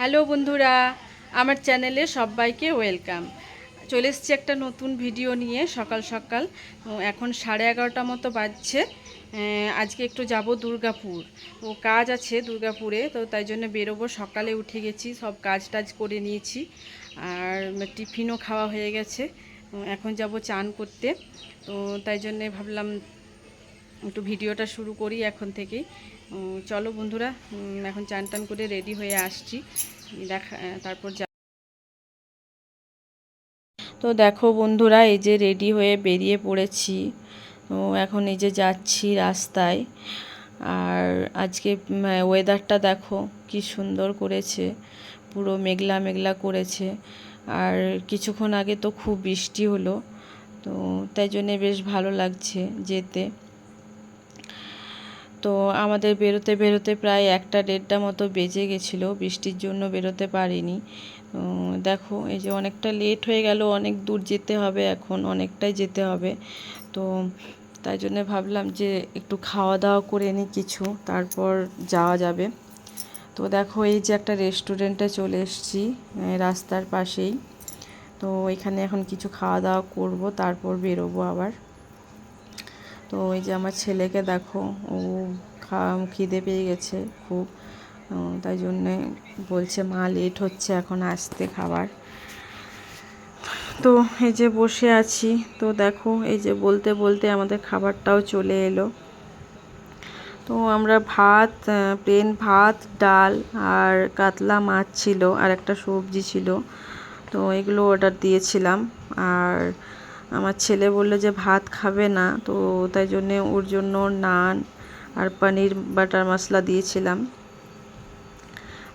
Hello বন্ধুরা, আমার চ্যানেলে সবাইকে ওয়েলকাম। চলে এসছি একটা নতুন ভিডিও নিয়ে সকাল সকাল। এখন সাড়ে এগারোটা মতো বাজছে। আজকে একটু যাব দুর্গাপুর। ও কাজ আছে দুর্গাপুরে, তো তাই জন্য বেরোবো। সকালে উঠে গেছি, সব কাজ টাজ করে নিয়েছি। আর টিফিনও খাওয়া হয়ে গেছে। এখন যাব চান করতে। তো তাই জন্যে ভাবলাম একটু ভিডিওটা শুরু করি এখন থেকেই। চলো বন্ধুরা এখন চান টান করে রেডি হয়ে আসছি। দেখা, তারপর তো দেখো বন্ধুরা, এই যে রেডি হয়ে বেরিয়ে পড়েছি। তো এখন এই যে যাচ্ছি রাস্তায়। আর আজকে ওয়েদারটা দেখো কি সুন্দর করেছে। পুরো মেঘলা মেঘলা করেছে। আর কিছুক্ষণ আগে তো খুব বৃষ্টি হলো। তো তাই জন্যে বেশ ভালো লাগছে যেতে। তো আমাদের বেরোতে বেরোতে প্রায় একটা দেড়টা মতো বেজে গেছিল, বৃষ্টির জন্য বেরোতে পারিনি। দেখো, এই যে অনেকটা লেট হয়ে গেল, অনেক দূর যেতে হবে এখন, অনেকটাই যেতে হবে। তো তাই জন্য ভাবলাম যে একটু খাওয়া দাওয়া করে নিই কিছু, তারপর যাওয়া যাবে। তো দেখো, এই যে একটা রেস্টুরেন্টে চলে এসেছি রাস্তার পাশেই। তো এখানে এখন কিছু খাওয়া দাওয়া করব, তারপর বেরোবো আবার। তো ওই যে আমার ছেলেকে দেখো, ও খা, খিদে পেয়ে গেছে খুব তাই জন্যে বলছে, মা লেট হচ্ছে, এখন আসতে খাবার। তো এই যে বসে আছি, তো দেখো, এই যে বলতে বলতে আমাদের খাবারটাও চলে এলো। তো আমরা ভাত প্লেন ভাত, ডাল আর কাতলা মাছ ছিল আর একটা সবজি ছিল। তো এগুলো অর্ডার দিয়েছিলাম। আর আমার ছেলে বলল যে ভাত খাবে না, তো তাই জন্যে ওর জন্য নান আর পনির বাটার মশলা দিয়েছিলাম।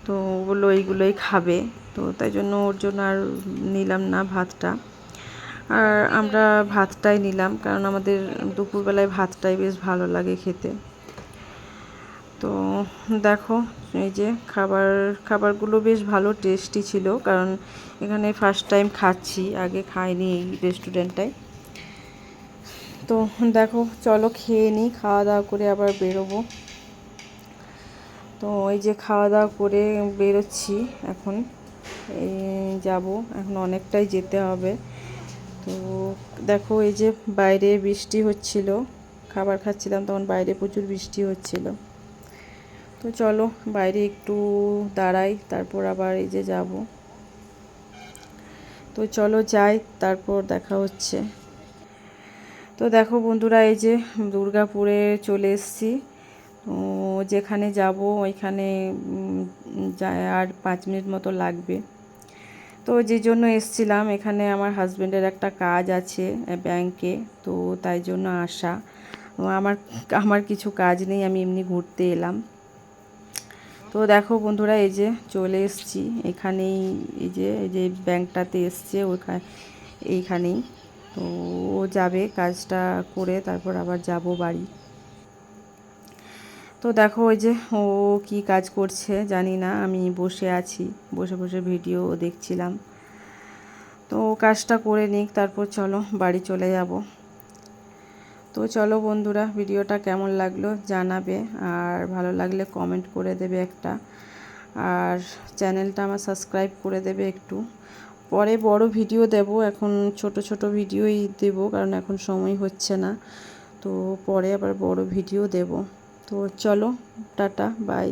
তো বলল এইগুলোই খাবে, তো তাই জন্য ওর জন্য আর নিলাম না ভাতটা। আর আমরা ভাতটাই নিলাম, কারণ আমাদের দুপুরবেলায় ভাতটাই বেশ ভালো লাগে খেতে। তো দেখো এই যে খাবার, খাবারগুলো বেশ ভালো টেস্টি ছিল, কারণ এখানে ফার্স্ট টাইম খাচ্ছি, আগে খাইনি এই রেস্টুরেন্টটায় তো দেখো, চলো খেয়ে নিই, খাওয়া দাওয়া করে আবার বেরোবো। তো এই যে খাওয়া দাওয়া করে বেরোচ্ছি এখন, এই যাব, এখন অনেকটাই যেতে হবে। তো দেখো, এই যে বাইরে বৃষ্টি হচ্ছিল, খাবার খাচ্ছিলাম, তখন বাইরে প্রচুর বৃষ্টি হচ্ছিল। তো চলো, বাইরে একটু দাঁড়াই, তারপর আবার এই যে যাব। তো চলো যাই, তারপর দেখা হচ্ছে। তো দেখো বন্ধুরা, এই যে দুর্গাপুরে চলে এসেছি। তো যেখানে যাব, ওইখানে আর পাঁচ মিনিট মতো লাগবে। তো যে জন্য এসছিলাম, এখানে আমার হাজব্যান্ডের একটা কাজ আছে ব্যাংকে, তো তাই জন্য আসা। আমার আমার কিছু কাজ নেই, আমি এমনি ঘুরতে এলাম। তো দেখো বন্ধুরা, এই যে চলে এসেছি। এখানেই এই যে এই যে ব্যাংকটাতে এসছে ওইখানে এইখানেই। তো ও যাবে কাজটা করে, তারপর আবার যাব বাড়ি। তো দেখো ওই যে, ও কি কাজ করছে জানি না, আমি বসে আছি। বসে বসে ভিডিও দেখছিলাম। তো কাজটা করে নিক, তারপর চলো বাড়ি চলে যাব। তো চলো বন্ধুরা, ভিডিওটা কেমন লাগল জানাবে আর ভালো লাগলে কমেন্ট করে দেবে একটা। আর চ্যানেলটা আমার সাবস্ক্রাইব করে দেবে একটু। পরে বড় ভিডিও দেব, এখন ছোট ছোট ভিডিওই দেব কারণ এখন সময় হচ্ছে না। তো পরে আবার বড় ভিডিও দেব। তো চলো, টাটা বাই